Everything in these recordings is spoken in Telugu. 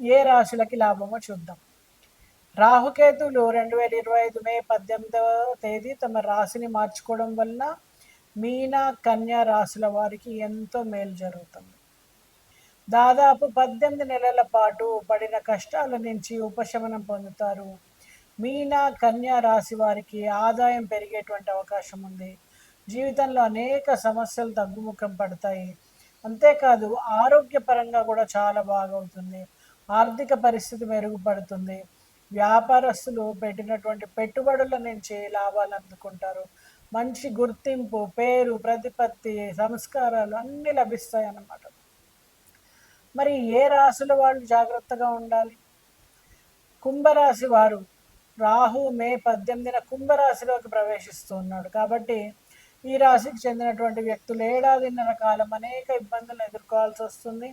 ఏ రాశులకి లాభమో చూద్దాం. రాహుకేతులు రెండు వేల ఇరవై ఐదు మే పద్దెనిమిదవ తేదీ తమ రాశిని మార్చుకోవడం వలన మీన కన్యా రాశుల వారికి ఎంతో మేలు జరుగుతుంది. దాదాపు పద్దెనిమిది నెలల పాటు పడిన కష్టాల నుంచి ఉపశమనం పొందుతారు. మీన కన్యా రాశి వారికి ఆదాయం పెరిగేటువంటి అవకాశం ఉంది. జీవితంలో అనేక సమస్యలు తగ్గుముఖం పడతాయి. అంతేకాదు ఆరోగ్యపరంగా కూడా చాలా బాగవుతుంది. ఆర్థిక పరిస్థితి మెరుగుపడుతుంది. వ్యాపారస్తులు పెట్టినటువంటి పెట్టుబడుల నుంచి లాభాలు అందుకుంటారు. మంచి గుర్తింపు పేరు ప్రతిపత్తి సంస్కారాలు అన్నీ లభిస్తాయి అన్నమాట మరి ఏ రాశుల వాళ్ళు జాగ్రత్తగా ఉండాలి? కుంభరాశి వారు రాహు మే పద్దెనిమిదిన కుంభరాశిలోకి ప్రవేశిస్తూ ఉన్నాడు. కాబట్టి ఈ రాశికి చెందినటువంటి వ్యక్తులు ఏడాదిన్నర కాలం అనేక ఇబ్బందులు ఎదుర్కోవాల్సి వస్తుంది.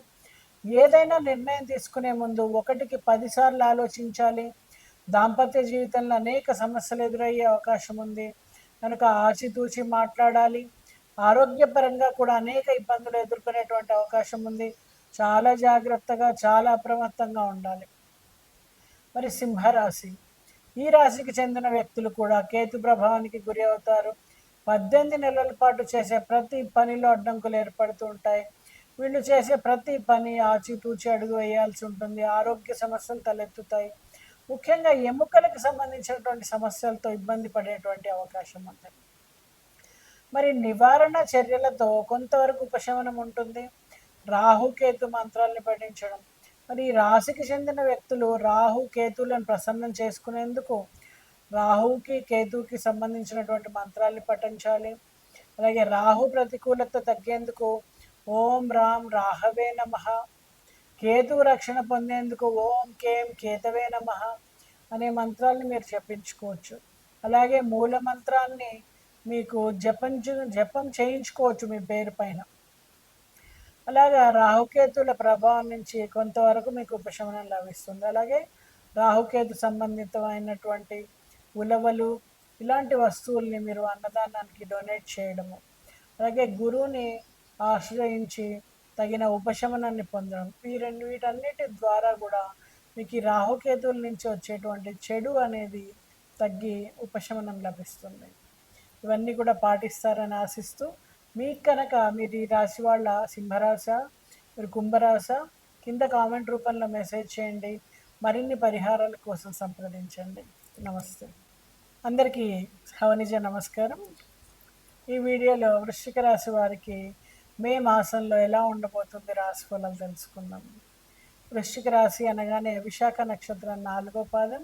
ఏదైనా నిర్ణయం తీసుకునే ముందు ఒకటికి పదిసార్లు ఆలోచించాలి. దాంపత్య జీవితంలో అనేక సమస్యలు ఎదురయ్యే అవకాశం ఉంది. కనుక ఆచితూచి మాట్లాడాలి. ఆరోగ్యపరంగా కూడా అనేక ఇబ్బందులు ఎదుర్కొనేటువంటి అవకాశం ఉంది. చాలా జాగ్రత్తగా చాలా అప్రమత్తంగా ఉండాలి. మరి సింహరాశి. ఈ రాశికి చెందిన వ్యక్తులు కూడా కేతు ప్రభావానికి గురి అవుతారు. పద్దెనిమిది నెలల పాటు చేసే ప్రతి పనిలో అడ్డంకులు ఏర్పడుతూ ఉంటాయి. వీళ్ళు చేసే ప్రతి పని ఆచితూచి అడుగు వేయాల్సి ఉంటుంది. ఆరోగ్య సమస్యలు తలెత్తుతాయి. ముఖ్యంగా ఎముకలకు సంబంధించినటువంటి సమస్యలతో ఇబ్బంది పడేటువంటి అవకాశం ఉంది. మరి నివారణ చర్యలతో కొంతవరకు ఉపశమనం ఉంటుంది. రాహుకేతు మంత్రాల్ని పఠించడం. మరి ఈ రాశికి చెందిన వ్యక్తులు రాహు కేతులను ప్రసన్నం చేసుకునేందుకు రాహుకి కేతుకి సంబంధించినటువంటి మంత్రాల్ని పఠించాలి. అలాగే రాహు ప్రతికూలత తగ్గేందుకు ఓం రామ్ రాహవే నమ. కేతు రక్షణ పొందేందుకు ఓం కేం కేతవే నమ అనే మంత్రాలను మీరు జపించుకోవచ్చు. అలాగే మూల మంత్రాన్ని మీకు జపం జపం చేయించుకోవచ్చు మీ పేరు పైన. అలాగా రాహుకేతుల ప్రభావం నుంచి కొంతవరకు మీకు ఉపశమనం లభిస్తుంది. అలాగే రాహుకేతు సంబంధితమైనటువంటి ఉలవలు ఇలాంటి వస్తువుల్ని మీరు అన్నదానానికి డొనేట్ చేయడము. అలాగే గురువుని ఆశ్రయించి తగిన ఉపశమనాన్ని పొందడం. ఈ రెండు వీటన్నిటి ద్వారా కూడా మీకు ఈ రాహుకేతువుల నుంచి వచ్చేటువంటి చెడు అనేది తగ్గి ఉపశమనం లభిస్తుంది. ఇవన్నీ కూడా పాటిస్తారని ఆశిస్తూ మీకు కనుక మీరు ఈ రాశి వాళ్ళ సింహరాశ మీరు కుంభరాశ కింద కామెంట్ రూపంలో మెసేజ్ చేయండి. మరిన్ని పరిహారాల కోసం సంప్రదించండి. నమస్తే. అందరికీ హవనిజ నమస్కారం. ఈ వీడియోలో వృశ్చిక రాశి వారికి మే మాసంలో ఎలా ఉండబోతుంది రాశి తెలుసుకుందాం. వృశ్చిక రాశి అనగానే విశాఖ నక్షత్రం నాలుగో పాదం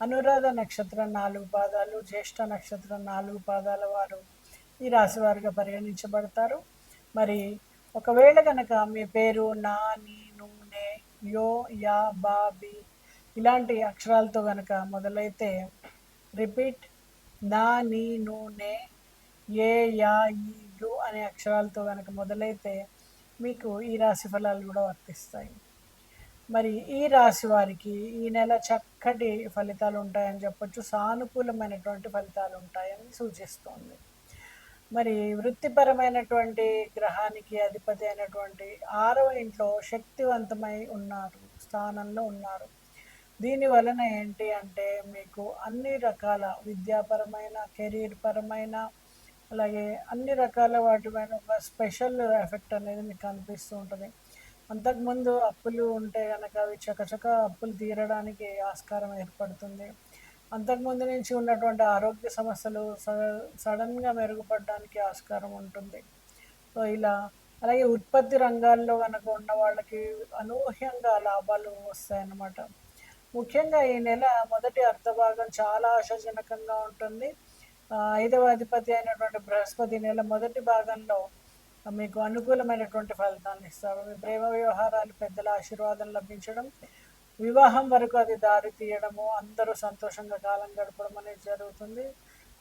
అనురాధ నక్షత్రం నాలుగు పాదాలు జ్యేష్ఠ నక్షత్రం నాలుగు పాదాల వారు ఈ రాశి వారిగా పరిగణించబడతారు. మరి ఒకవేళ కనుక మీ పేరు నా నీ నూనె యో యా బా బి ఇలాంటి అక్షరాలతో కనుక మొదలైతే రిపీట్ నా నీ నూనె ఏ యా ఈ యు అనే అక్షరాలతో కనుక మొదలైతే మీకు ఈ రాశి ఫలాలు కూడా వర్తిస్తాయి. మరి ఈ రాశి వారికి ఈ నెల చక్కటి ఫలితాలు ఉంటాయని చెప్పొచ్చు. సానుకూలమైనటువంటి ఫలితాలు ఉంటాయని సూచిస్తోంది. మరి వృత్తిపరమైనటువంటి గ్రహానికి అధిపతి అయినటువంటి ఆరవ ఇంట్లో శక్తివంతమై ఉన్నారు స్థానంలో ఉన్నారు. దీని వలన ఏంటి అంటే మీకు అన్ని రకాల విద్యాపరమైన కెరీర్ పరమైన అలాగే అన్ని రకాల వాటి పైన ఒక స్పెషల్ ఎఫెక్ట్ అనేది మీకు అనిపిస్తూ ఉంటుంది. అంతకుముందు అప్పులు ఉంటే కనుక అవి చకచక అప్పులు తీరడానికి ఆస్కారం ఏర్పడుతుంది. అంతకుముందు నుంచి ఉన్నటువంటి ఆరోగ్య సమస్యలు సడన్గా మెరుగుపడడానికి ఆస్కారం ఉంటుంది. సో ఇలా అలాగే ఉత్పత్తి రంగాల్లో కనుక ఉన్న వాళ్ళకి అనూహ్యంగా లాభాలు వస్తాయన్నమాట. ముఖ్యంగా ఈ నెల మొదటి అర్ధభాగం చాలా ఆశాజనకంగా ఉంటుంది. ఐదవ అధిపతి అయినటువంటి బృహస్పతి నెల మొదటి భాగంలో మీకు అనుకూలమైనటువంటి ఫలితాన్ని ఇస్తారు మీ ప్రేమ వ్యవహారాలు పెద్దల ఆశీర్వాదం లభించడం వివాహం వరకు అది దారి తీయడము అందరూ సంతోషంగా కాలం గడపడం అనేది జరుగుతుంది.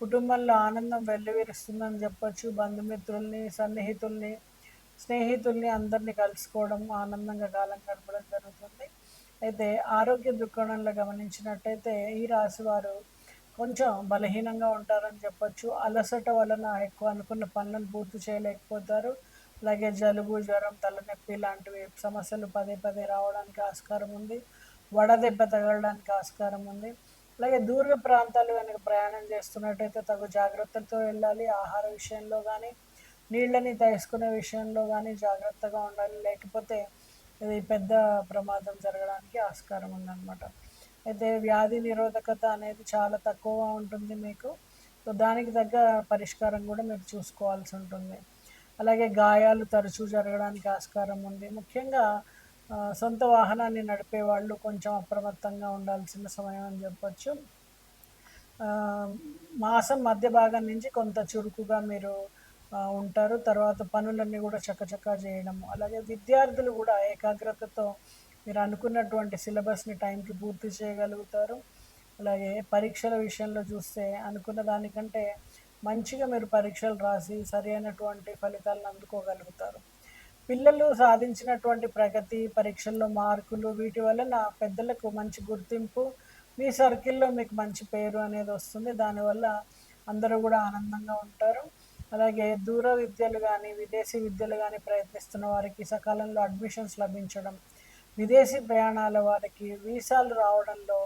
కుటుంబంలో ఆనందం వెల్లివిరుస్తుందని చెప్పొచ్చు. బంధుమిత్రుల్ని సన్నిహితుల్ని స్నేహితుల్ని అందరినీ కలుసుకోవడం ఆనందంగా కాలం గడపడం జరుగుతుంది. అయితే ఆరోగ్య దృక్కోణంలో గమనించినట్టయితే ఈ రాశి వారు కొంచెం బలహీనంగా ఉంటారని చెప్పొచ్చు. అలసట వలన ఎక్కువ అనుకున్న పనులను పూర్తి చేయలేకపోతారు. అలాగే జలుబు జ్వరం తలనొప్పి లాంటివి సమస్యలు పదే పదే రావడానికి ఆస్కారం ఉంది. వడదెబ్బ తగలడానికి ఆస్కారం ఉంది. అలాగే దూర ప్రాంతాలు కనుక ప్రయాణం చేస్తున్నట్టయితే తగు జాగ్రత్తలతో వెళ్ళాలి. ఆహార విషయంలో కానీ నీళ్ళని తీసుకునే విషయంలో కానీ జాగ్రత్తగా ఉండాలి. లేకపోతే ఇది పెద్ద ప్రమాదం జరగడానికి ఆస్కారం ఉందన్నమాట. అయితే వ్యాధి నిరోధకత అనేది చాలా తక్కువగా ఉంటుంది మీకు. సో దానికి తగ్గ పరిష్కారం కూడా మీరు చూసుకోవాల్సి ఉంటుంది. అలాగే గాయాలు తరచూ జరగడానికి ఆస్కారం ఉంది. ముఖ్యంగా సొంత వాహనాన్ని నడిపే వాళ్ళు కొంచెం అప్రమత్తంగా ఉండాల్సిన సమయం అని చెప్పొచ్చు. మాసం మధ్య భాగం నుంచి కొంత చురుకుగా మీరు ఉంటారు. తర్వాత పనులన్నీ కూడా చక్కచక్క చేయడము. అలాగే విద్యార్థులు కూడా ఏకాగ్రతతో మీరు అనుకున్నటువంటి సిలబస్ని టైంకి పూర్తి చేయగలుగుతారు. అలాగే పరీక్షల విషయంలో చూస్తే అనుకున్న దానికంటే మంచిగా మీరు పరీక్షలు రాసి సరి అయినటువంటి ఫలితాలను అందుకోగలుగుతారు. పిల్లలు సాధించినటువంటి ప్రగతి పరీక్షల్లో మార్కులు వీటి వలన పెద్దలకు మంచి గుర్తింపు మీ సర్కిల్లో మీకు మంచి పేరు అనేది వస్తుంది. దానివల్ల అందరూ కూడా ఆనందంగా ఉంటారు. అలాగే దూర విద్యలు కానీ విదేశీ విద్యలు కానీ ప్రయత్నిస్తున్న వారికి సకాలంలో అడ్మిషన్స్ లభించడం విదేశీ ప్రయాణాల వారికి వీసాలు రావడంలో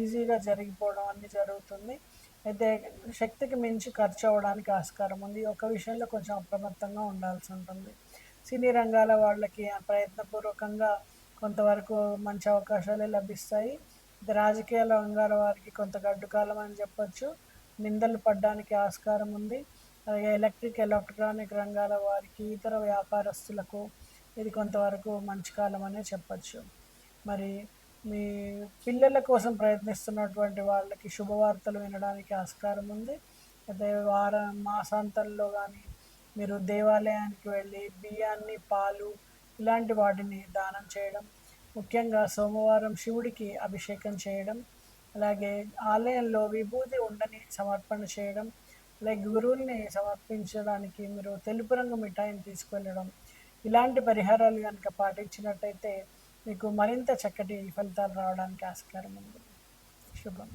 ఈజీగా జరిగిపోవడం అన్నీ జరుగుతుంది. అయితే శక్తికి మించి ఖర్చు అవ్వడానికి ఆస్కారం ఉంది. ఒక విషయంలో కొంచెం అప్రమత్తంగా ఉండాల్సి ఉంటుంది. సినీ రంగాల వాళ్ళకి ప్రయత్నపూర్వకంగా కొంతవరకు మంచి అవకాశాలే లభిస్తాయి. రాజకీయ రంగాల వారికి కొంత గడ్డుకాలం అని చెప్పొచ్చు. నిందలు పడడానికి ఆస్కారం ఉంది. అలాగే ఎలక్ట్రిక్ ఎలక్ట్రానిక్ రంగాల వారికి ఇతర వ్యాపారస్తులకు ఇది కొంతవరకు మంచి కాలం అనే చెప్పచ్చు. మరి మీ పిల్లల కోసం ప్రయత్నిస్తున్నటువంటి వాళ్ళకి శుభవార్తలు వినడానికి ఆస్కారం ఉంది. అయితే వార మాసాంతంలో కానీ మీరు దేవాలయానికి వెళ్ళి బియ్యాన్ని పాలు ఇలాంటి వాటిని దానం చేయడం ముఖ్యంగా సోమవారం శివుడికి అభిషేకం చేయడం అలాగే ఆలయంలో విభూతి ఉండని సమర్పణ చేయడం అలాగే గురువుల్ని సమర్పించడానికి మీరు తెలుపు రంగు మిఠాయిని తీసుకెళ్ళడం ఇలాంటి పరిహారాలు కనుక పాటించినట్టయితే మీకు మరింత చక్కటి ఫలితాలు రావడానికి ఆస్కారం ఉంది. శుభం.